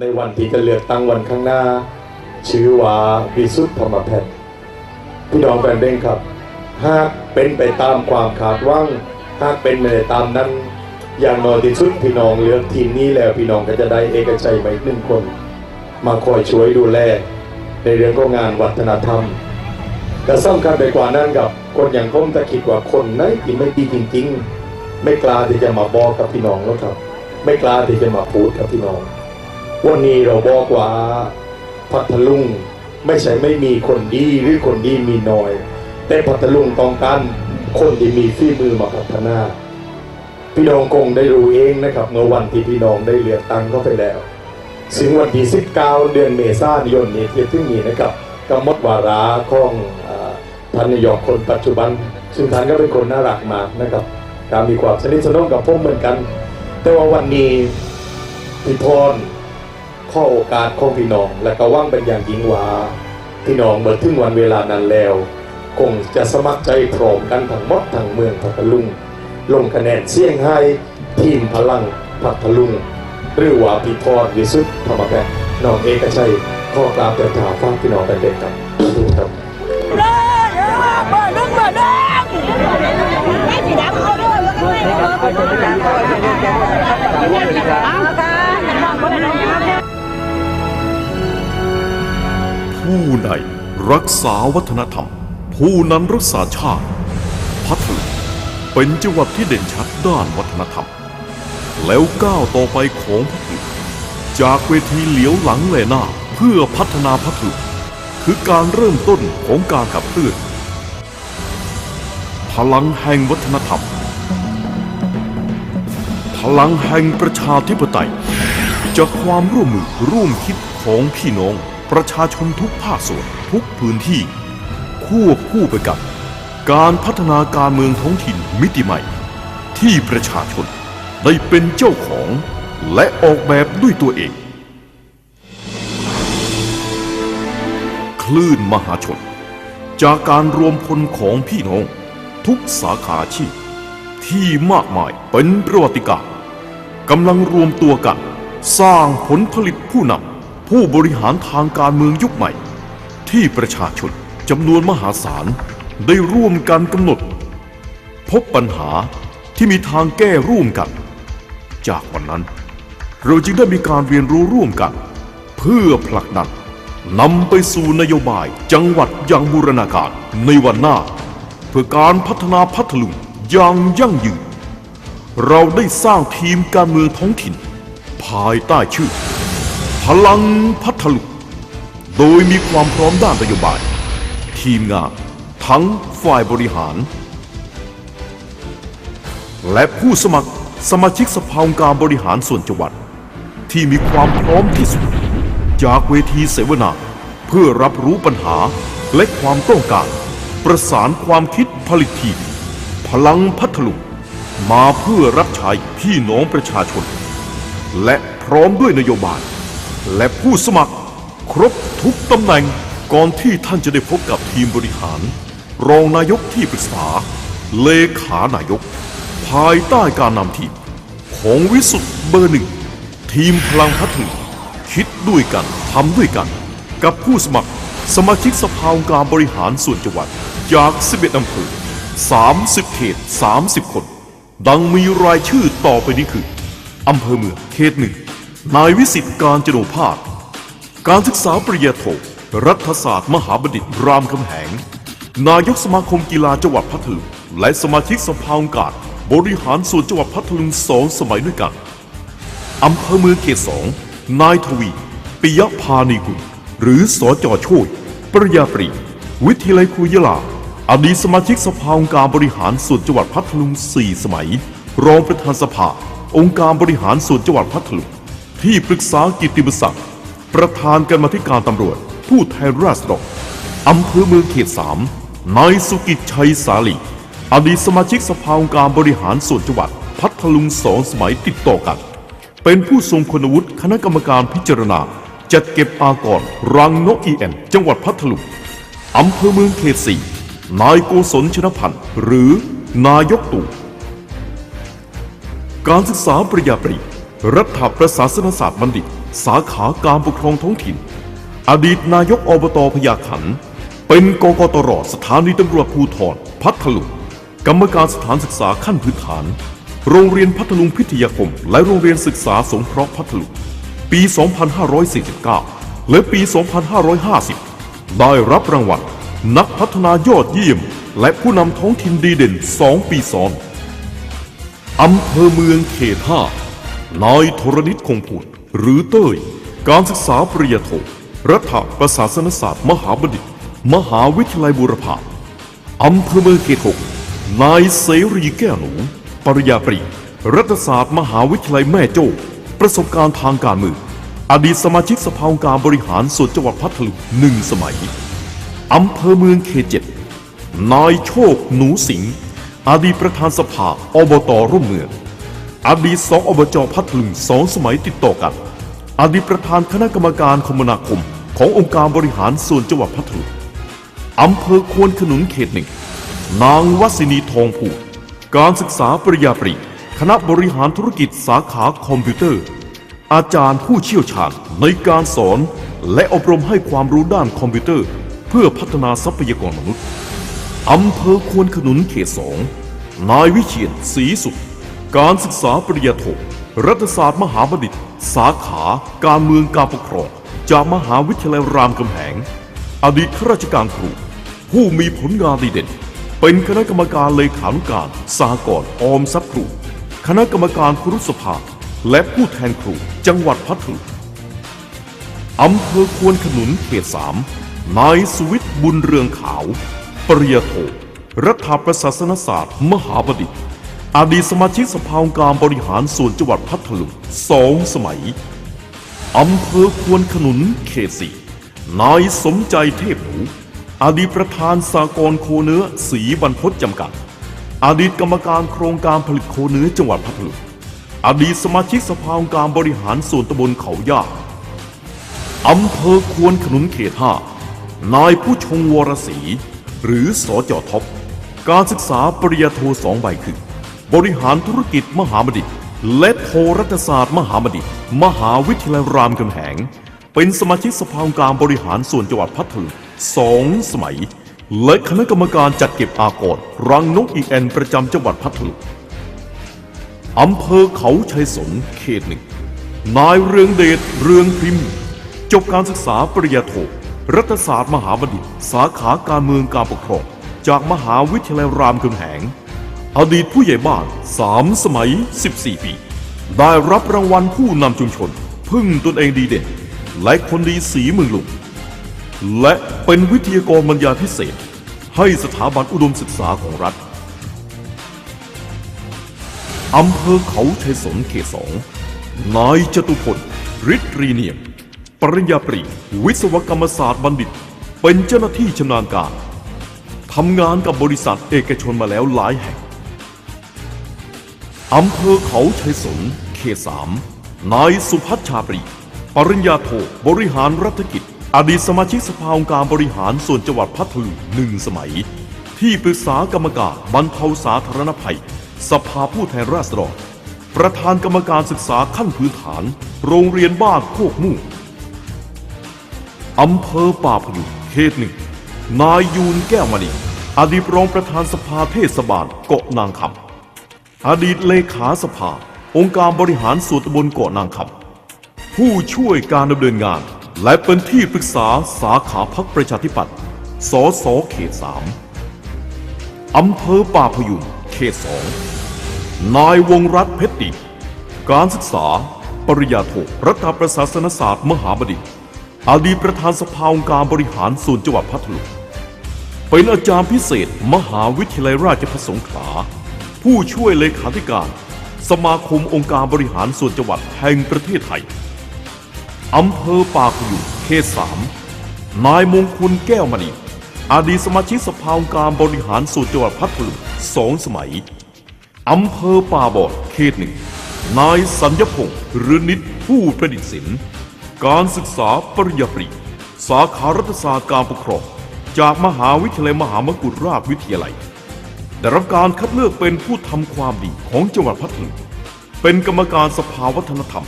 ในวันที่จะเลือกตั้งวันข้างหน้า ชื่อว่าวิสุทธิธรรมแพทย์พี่น้องแฟนเพลงครับ หากเป็นไปตามความคาดหวังหากเป็นไปตามนั้น อย่างน้อยที่สุดพี่น้องเลือกทีมนี้แล้วพี่น้องก็จะได้เอกชัยมาอีกหนึ่งคน มาคอยช่วยดูแลในเรื่องของงานวัฒนธรรมแต่สำคัญไปกว่านั้นกับคนอย่างผมตะคิดว่าคนไหนที่ไม่ดีจริง ๆ ไม่กล้าที่จะมาบอกกับพี่น้องแล้วครับ ไม่กล้าที่จะมาพูดกับพี่น้อง วันนี้เราบอกว่าพัทลุงไม่ใช่ไม่มีคนดีหรือคนดีมีน้อย แต่พัทลุงต้องการคนที่มีฝีมือมาพัฒนา พี่น้องคงได้รู้เองนะครับเมื่อวันที่พี่น้องได้เลือกตั้งเข้าไปแล้วซึ่งวันที่ 19 เดือนเมษายนนี้ที่ถึงนี้นะครับกำหนดวาระของอท่านนายกคนปัจจุบัน ซึ่งท่านก็เป็นคนน่ารักมากนะครับการมีความสนิทสนมกับผมเหมือนกัน แต่ว่าวันนี้พี่พร ข้อโอกาสของพี่น้องและก็ว่างเป็นอย่างยิ่งว่าพี่น้องเมื่อถึงวันเวลานั้นแล้ว คงจะสมัครใจพร้อมกันทั้งหมดทั้งเมืองพัทลุง ลงคะแนนเสี่ยงให้ทีมพลังพัทลุง หรือว่าพี่พรวิสุทธิ์ธรรมแพทย์น้องเอกชัยข้อกราบเดินทาฟังพี่น้องกันเด็กครับขอบคุณครับเลยเบอร์หนึ่งเบอร์หนึ่งไม่ ผู้ใดรักษาวัฒนธรรม ผู้นั้นรักษาชาติ พัทลุงเป็นจังหวัดที่เด่นชัดด้านวัฒนธรรม แล้วก้าวต่อไปของพัทลุงจากเวทีเหลียวหลังแลหน้าเพื่อพัฒนาพัทลุงคือการเริ่มต้นของการขับเคลื่อนพลังแห่งวัฒนธรรม พลังแห่งประชาธิปไตยจากความร่วมมือร่วมคิดของพี่น้อง ประชาชนทุกภาคส่วนทุกพื้นที่ ควบคู่ไปกับ การพัฒนาการเมืองท้องถิ่นมิติใหม่ ที่ประชาชนได้เป็นเจ้าของและออกแบบด้วยตัวเอง คลื่นมหาชน จากการรวมพลของพี่น้อง ทุกสาขาชีพ ที่มากมายเป็นประวัติการกำลังรวมตัวกัน สร้างผลผลิตผู้นำ ผู้บริหารทางการเมืองยุคใหม่ ที่ประชาชนจำนวนมหาศาลได้ร่วมกันกำหนด พบปัญหาที่มีทางแก้ร่วมกัน จากวันนั้น เราจึงได้มีการเรียนรู้ร่วมกัน เพื่อผลักดันนำไปสู่นโยบายจังหวัดอย่างบูรณาการในวันหน้า เพื่อการพัฒนาพัทลุงอย่างยั่งยืน เราได้สร้างทีมการเมืองท้องถิ่น ภายใต้ชื่อ พลังพัทลุงโดยมีความพร้อมด้านนโยบาย ทีมงาน ทั้งฝ่ายบริหาร และผู้สมัครสมาชิกสภาองค์การบริหารส่วนจังหวัด ที่มีความพร้อมที่สุด จากเวทีเสวนา เพื่อรับรู้ปัญหาและความต้องการ ประสานความคิดผลิตทีมพลังพัทลุงมาเพื่อรับใช้พี่น้องประชาชน และพร้อมด้วยนโยบาย และผู้สมัคร ครบทุกตำแหน่งก่อนที่ท่านจะได้พบกับทีมบริหาร รองนายกที่ปรึกษา เลขานายก ภายใต้การนำทีมของวิสุทธ์เบอร์หนึ่ง ทีมพลังพัทลุงคิดด้วยกันทำด้วยกัน กับผู้สมัครสมาชิกสภาองค์การบริหารส่วนจังหวัดจาก 11อำเภอ30 เขต 30 คน ดังมีรายชื่อต่อไปนี้คืออำเภอเมืองเขตหนึ่ง นายวิสิทธิ์การจโนภาสการศึกษาปริญญาโท รัฐศาสตร์มหาบัณฑิตรามคำแหง นายกสมาคมกีฬาจังหวัดพัทลุงและสมาชิกสภาองค์การบริหารส่วนจังหวัดพัทลุงสองสมัยด้วยกัน อำเภอเมืองเขตสอง นายทวีปิยพานีกุลหรือสอจอช่วย ปริญญาตรี วิทยาลัยครูยะลา อดีตสมาชิกสภาองค์การบริหารส่วนจังหวัดพัทลุง4สมัย รองประธานสภา องค์การบริหารส่วนจังหวัดพัทลุง ที่ปรึกษากิตติมศักดิ์ประธานกรรมธิการตำรวจ ผู้แทนราษฎรอำเภอเมืองเขตสามนายสุกิจชัยสาลีอดีตสมาชิกสภาองค์การบริหารส่วนจังหวัด พัทลุงสองสมัยติดต่อกัน เป็นผู้ทรงคุณวุฒิคณะกรรมการพิจารณา จัดเก็บอากรรังนกอีแอนจังหวัดพัทลุงอำเภอเมืองเขตสี่นายโกศลชนพันธ์หรือนายกตู่การศึกษาปริญญาตรี รัฐประศาสนศาสตร์บัณฑิต สาขาการปกครองท้องถิ่น อดีตนายกอบตพญาขัน เป็นกกตรสถานีตำรวจภูธรพัทลุงกรรมการสถานศึกษาขั้นพื้นฐาน โรงเรียนพัทลุงพิทยาคม และโรงเรียนศึกษาสงเคราะห์พัทลุงปี 2549 และปี 2550 ได้รับรางวัลนักพัฒนายอดเยี่ยม และผู้นำท้องถิ่นดีเด่น 2 ปีซ้อนอำเภอเมืองเขตห้า นายธรณิตคงพูดหรือเต้ย การศึกษาปริญญาโทรัฐประศาสนศาสตร์ มหาบัณฑิต มหาวิทยาลัยบูรพาอำเภอเมืองเขตหกนายเสรีแก้วหนู ปริญญาตรี รัฐศาสตร์ มหาวิทยาลัยแม่โจ้ ประสบการณ์ทางการเมืองอดีตสมาชิกสภาองค์การบริหารส่วนจังหวัดพัทลุงหนึ่งสมัยอำเภอเมืองเขตเจ็ดนายโชค หนูสิงห์อดีตประธานสภาอบตร่มเมือง อดีตสองอบจพัทลุงสองสมัยติดต่อกันอดีตประธานคณะกรรมการคมนาคม ขององค์การบริหารส่วนจังหวัดพัทลุงอำเภอควนขนุนเขตหนึ่ง นางวัสินีทองผูกการศึกษาปริญญาตรีคณะบริหารธุรกิจสาขาคอมพิวเตอร์ อาจารย์ผู้เชี่ยวชาญในการสอนและอบรมให้ความรู้ด้านคอมพิวเตอร์ เพื่อพัฒนาทรัพยากรมนุษย์อำเภอควนขนุนเขตสองนายวิเชียนศรีสุข การศึกษาปริญญาโทรัฐศาสตร์มหาบัณฑิต สาขาการเมืองการปกครอง จากมหาวิทยาลัยรามคำแหง อดีตข้าราชการครู ผู้มีผลงานดีเด่น เป็นคณะกรรมการเลขานุการสหกรณ์ออมทรัพย์ครู คณะกรรมการครุสภา และผู้แทนครู จังหวัดพัทลุงอำเภอควนขนุนเขตสามนายสุวิทย์บุญเรืองขาว ปริญญาโทรัฐประศาสนศาสตร์ มหาบดิต อดีตสมาชิกสภาองค์การบริหารส่วนจังหวัดพัทลุงสองสมัย อำเภอควนขนุนเขตสี่นายสมใจเทพหนูอดีตประธานสากลโคเนื้อสีบรรพตจำกัด อดีตกรรมการโครงการผลิตโคเนื้อจังหวัดพัทลุงอดีตสมาชิกสภาองค์การบริหารส่วนตำบลเขาย่าอำเภอควนขนุนเขตห้านายผู้ชงวรศรีหรือสอจอท็อปการศึกษาปริญญาโทสองใบคือ บริหารธุรกิจมหาบัณฑิตและโทรัฐศาสตร์มหาบัณฑิตมหาวิทยาลัยรามคำแหง เป็นสมาชิกสภาองค์การบริหารส่วนจังหวัดพัทลุงสองสมัย และคณะกรรมการจัดเก็บอากรรังนกอีแอนประจำจังหวัดพัทลุงอำเภอเขาชัยสนเขตหนึ่ง นายเรืองเดชเรืองพิมพ์ จบการศึกษาปริญญาโทรัฐศาสตร์มหาบัณฑิต สาขาการเมืองการปกครองจากมหาวิทยาลัยรามคำแหง อดีตผู้ใหญ่บ้านสามสมัย 14 ปี ได้รับรางวัลผู้นำชุมชน พึ่งตนเองดีเด่น และคนดีสีเมืองลุงและเป็นวิทยากรบรรยายพิเศษ ให้สถาบันอุดมศึกษาของรัฐอำเภอเขาชัยสนเขตสองนายจตุพลฤทธิ์รีเนียม ปริญญาตรีวิศวกรรมศาสตร์บัณฑิต เป็นเจ้าหน้าที่ชำนาญการทำงานกับบริษัทเอกชนมาแล้วหลายแห่ง อำเภอเขาชัยสนเขตสามนายสุพัชชาปรี ปริญญาโท บริหารรัฐกิจ อดีตสมาชิกสภาองค์การบริหารส่วนจังหวัดพัทลุงหนึ่งสมัย ที่ปรึกษากรรมการบรรเทาสาธารณภัย สภาผู้แทนราษฎร ประธานกรรมการศึกษาขั้นพื้นฐาน โรงเรียนบ้านโคกมู่อำเภอป่าพยุงเขตหนึ่งนายยูนแก้วมณีอดีตรองประธานสภาเทศบาลเกาะนางคำ อดีตเลขาสภา องค์การบริหารส่วนตำบลเกาะนางคำผู้ช่วยการดำเนินงาน และเป็นที่ปรึกษาสาขาพักประชาธิปัตย์สสเขตสามอำเภอป่าพยุงเขตสองนายวงรัตนเพชรดีการศึกษา ปริญญาโทรัฐประศาสนศาสตร์ มหาบดิต อดีตประธานสภาองค์การบริหารส่วนจังหวัดพัทลุงเป็นอาจารย์พิเศษ มหาวิทยาลัยราชภัฏสงขลา ผู้ช่วยเลขาธิการ สมาคมองค์การบริหารส่วนจังหวัดแห่งประเทศไทย อำเภอปากพยูงเขตสามนายมงคลแก้วมณีอดีตสมาชิกสภาองค์การบริหารส่วนจังหวัดพัทลุงสองสมัย อำเภอป่าบอดเขตหนึ่ง นายสัญญพงศ์หรือนิดผู้ประดิษฐ์ศิลป์การศึกษาปริญญาตรี สาขารัฐศาสตร์การปกครอง จากมหาวิทยาลัยมหามกุฏราชวิทยาลัย ได้รับการคัดเลือกเป็นผู้ทำความดีของจังหวัดพัทลุงเป็นกรรมการสภาวัฒนธรรม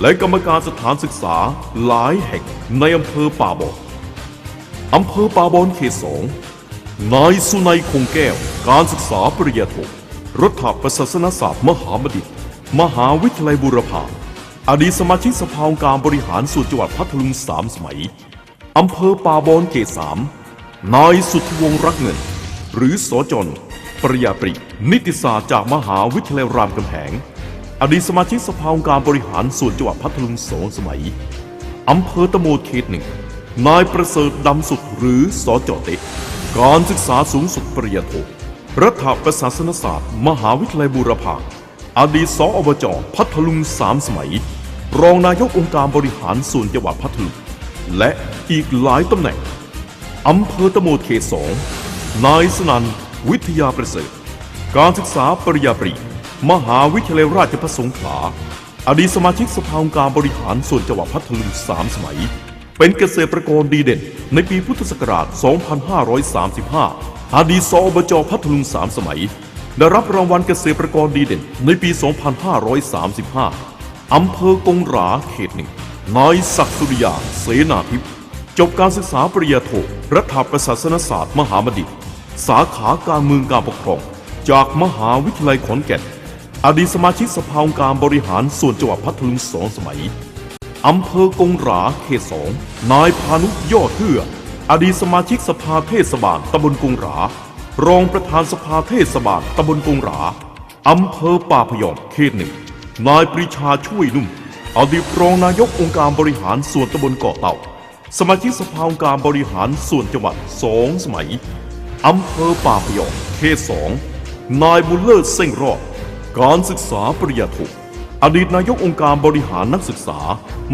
และกรรมการสถานศึกษาหลายแห่งในอำเภอป่าบอนอำเภอป่าบอนเขตสองนายสุนัยคงแก้ว การศึกษาปริญญาโทรัฐประศาสนศาสตร์มหาบัณฑิต มหาวิทยาลัยบูรพาอดีตสมาชิกสภาองค์การบริหารส่วนจังหวัดพัทลุงสามสมัยอำเภอป่าบอนเขตสามนายสุทธิวงศ์รักเงิน หรือสจน ปริญญาปริ นิติศาสตร์จากมหาวิทยาลัยรามคำแหง อดีตสมาชิกสภาองค์การบริหารส่วนจังหวัดพัทลุงสองสมัย อำเภอตะโมดเขตหนึ่ง นายประเสริฐดำสุดหรือสจเตการศึกษาสูงสุดปริญญาโท รัฐประศาสนศาสตร์ มหาวิทยาลัยบูรพาอดีตสอบจพัทลุงสามสมัย รองนายกองค์การบริหารส่วนจังหวัดพัทลุง และอีกหลายตำแหน่งอำเภอตะโมดเขตสองนายสนัน วิทยาประเสริฐ การศึกษาปริญญาตรี มหาวิทยาลัยราชภัฏสงขลา อดีตสมาชิกสภาองค์การบริหารส่วนจังหวัดพัทลุงสามสมัย เป็นเกษตรกรดีเด่น ในปีพุทธศักราช 2535 อดีตสอบจพัทลุงสามสมัย ได้รับรางวัลเกษตรกรดีเด่น ในปี 2535 อำเภอกงหราเขตหนึ่ง นายศักดิ์สุริยา เสนาทิพย์จบการศึกษาปริญญาโทรัฐประศาสนศาสตร์มหาบัณฑิต สาขาการเมืองการปกครอง จากมหาวิทยาลัยขอนแก่น อดีตสมาชิกสภาองค์การบริหารส่วนจังหวัดพัทลุงสองสมัย อำเภอกงหราเขตสองนายพานุยอดเทืออดีตสมาชิกสภาเทศบาลตำบลกงหรา รองประธานสภาเทศบาลตำบลกงหราอำเภอป่าพยอมเขตหนึ่ง นายปรีชาช่วยนุ่ม อดีตรองนายกองค์การบริหารส่วนตำบลเกาะเต่า สมาชิกสภาองค์การบริหารส่วนจังหวัดสองสมัย อำเภอป่าพยอมเขตสองนายบุญเลิศเส้งรอด การศึกษาปริญญาโทอดีตนายกองค์การบริหารนักศึกษา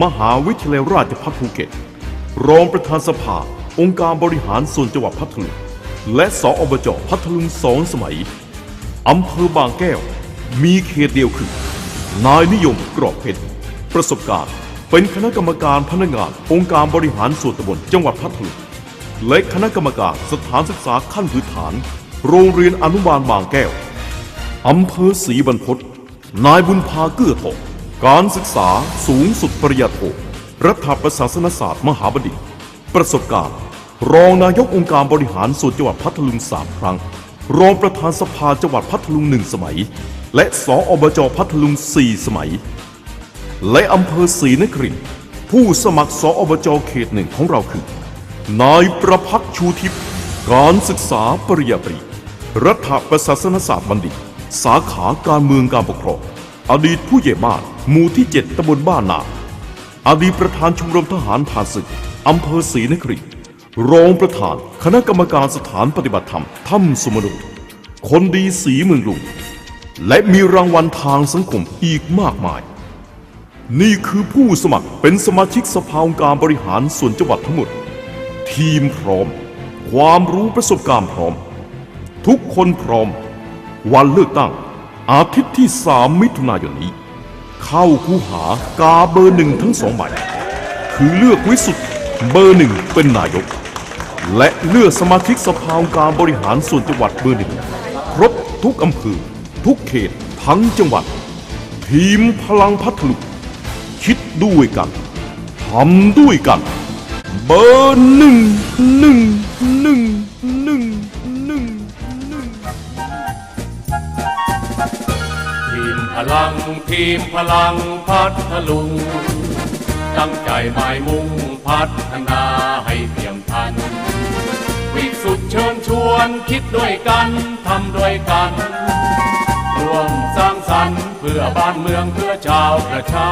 มหาวิทยาลัยราชภัฏภูเก็ต รองประธานสภา องค์การบริหารส่วนจังหวัดพัทลุงและสอบจพัทลุงสองสมัย อำเภอบางแก้ว มีเขตเดียวคือ นายนิยมกรอบเพชรประสบการณ์ เป็นคณะกรรมการพนักงานองค์การบริหารส่วนตำบลจังหวัดพัทลุง และคณะกรรมการสถานศึกษาขั้นพื้นฐาน โรงเรียนอนุบาลบางแก้ว อำเภอศรีบรรพตนายบุญพาเกื้อทองการศึกษาสูงสุดปริญญาโทรัฐประศาสนศาสตร์มหาบัณฑิต ประสบการณ์ รองนายกองค์การบริหารส่วนจังหวัดพัทลุงสามครั้ง รองประธานสภาจังหวัดพัทลุงหนึ่งสมัย และสออบจพัทลุงสี่สมัย และอำเภอศรีนครินผู้สมัครสอบจเขตหนึ่งของเราคือ นายประพักชูทิพย์การศึกษาปริญญาตรีรัฐประศาสนศาสตร์บัณฑิต สาขาการเมืองการปกครอง อดีตผู้ใหญ่บ้านหมู่ที่ 7ตำบลบ้านนา อดีตประธานชมรมทหารผ่านศึกอำเภอศรีนครินทร์รองประธานคณะกรรมการสถานปฏิบัติธรรมถ้ำสุมนุคนดีสีเมืองลุงและมีรางวัลทางสังคมอีกมากมาย นี่คือผู้สมัครเป็นสมาชิกสภาองค์การบริหารส่วนจังหวัดทั้งหมด ทีมพร้อม ความรู้ประสบการณ์พร้อม ทุกคนพร้อม วันเลือกตั้ง อาทิตย์ที่ 3 มิถุนายนนี้ เข้าคูหากาเบอร์หนึ่งทั้งสองใบคือเลือกวิสุทธ์เบอร์หนึ่งเป็นนายก และเลือกสมาชิกสภาองค์การบริหารส่วนจังหวัดเบอร์หนึ่งครบทุกอำเภอทุกเขตทั้งจังหวัด ทีมพลังพัทลุงคิดด้วยกันทำด้วยกัน เบอร์หนึ่งหนึ่งหนึ่งหนึ่งหนึ่งหนึ่งทีมพลังทีมพลังพัทลุง ตั้งใจหมายมุ่งพัฒนาให้เพียงทัน วิสุทธ์เชิญชวนคิดด้วยกันทำด้วยกันรวมสร้างสรรค์เพื่อบ้านเมืองเพื่อชาวประชา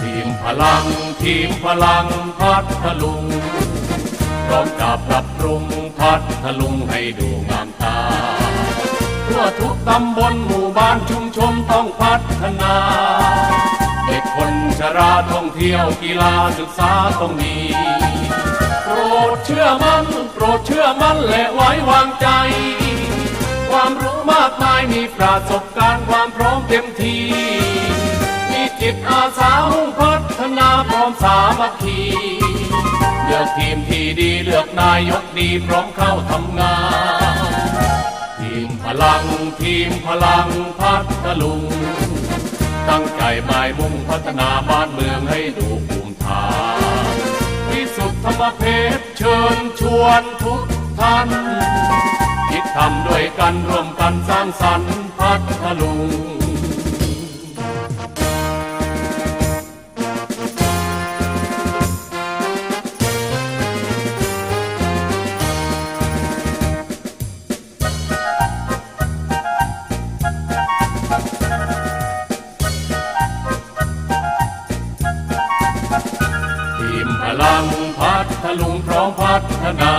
ทีมพลัง ทีมพลังพัทลุงพร้อมจะปรับปรุงพัทลุงให้ดูงามตาทั่วทุกตำบลหมู่บ้านชุมชนต้องพัฒนา เด็กคนชราท่องเที่ยวกีฬาศึกษาต้องมีโปรดเชื่อมัน่นโปรดเชื่อมั่นและไว้วางใจ ความรู้มากมายมีประสบการณ์ความพร้อมเต็มที่มีจิตอาสามุ่งพัฒ นาพร้อมสามัคคี เลือกทีมที่ดีเลือกนายกดีพร้อมเข้าทำงาน ทีมพลังทีมพลังพัทลุง ตั้งใจหมายมุ่งพัฒนาบ้านเมืองให้ดูภูมิฐานวิสุทธธรรมเพชรเชิญชวนทุกท่านคิดทำด้วยกันร่วมกันสร้างสรรค์พัทลุง ฒนา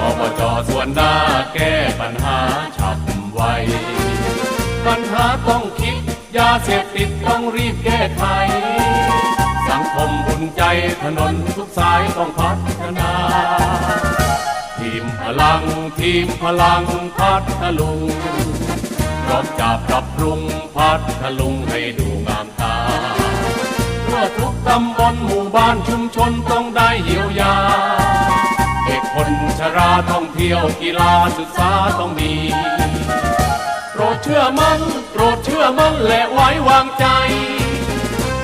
อบจส่วนหน้าแก้ปัญหาฉับไว ปัญหาต้องคิด ยาเสพติดต้องรีบแก้ไข สังคมบุญใจถนนทุกสายต้องพัฒนา ทีมพลังทีมพลังพัทลุงพร้อมจับปรับปรุงพัทลุงให้ดูงามตาทั่วทุกตำบลหมู่บ้านชุมชนต้องได้เยียวยา คนชราท่องเที่ยวกีฬาศึกษาต้องมี โปรดเชื่อมั่นโปรดเชื่อมั่นและไว้วางใจ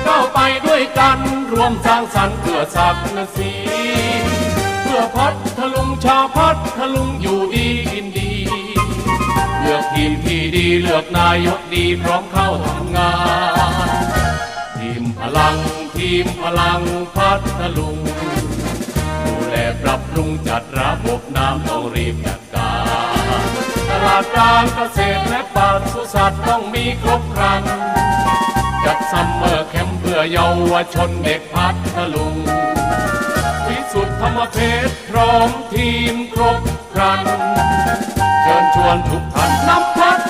ก้าวไปด้วยกันรวมสร้างสรรค์เพื่อศักดิ์ศรีเพื่อพัดทลุงชาวพัดทลุงอยู่ดีกินดี เลือกทีมที่ดีเลือกนายกดีพร้อมเข้าทำงาน ทีมพลังทีมพลังพัดทลุง ปรับปรุงจัดระบบน้ำต้องรีบจัดการตลาดกลางเกษตรและปศุสัตว์ต้องมีครบครัน จัดซัมเมอร์แคมป์เพื่อเยาวชนเด็กพัทลุงพิสุทธิ์ธรรมเพชรพร้อมทีมครบครัน เชิญชวนทุกท่านนับพัด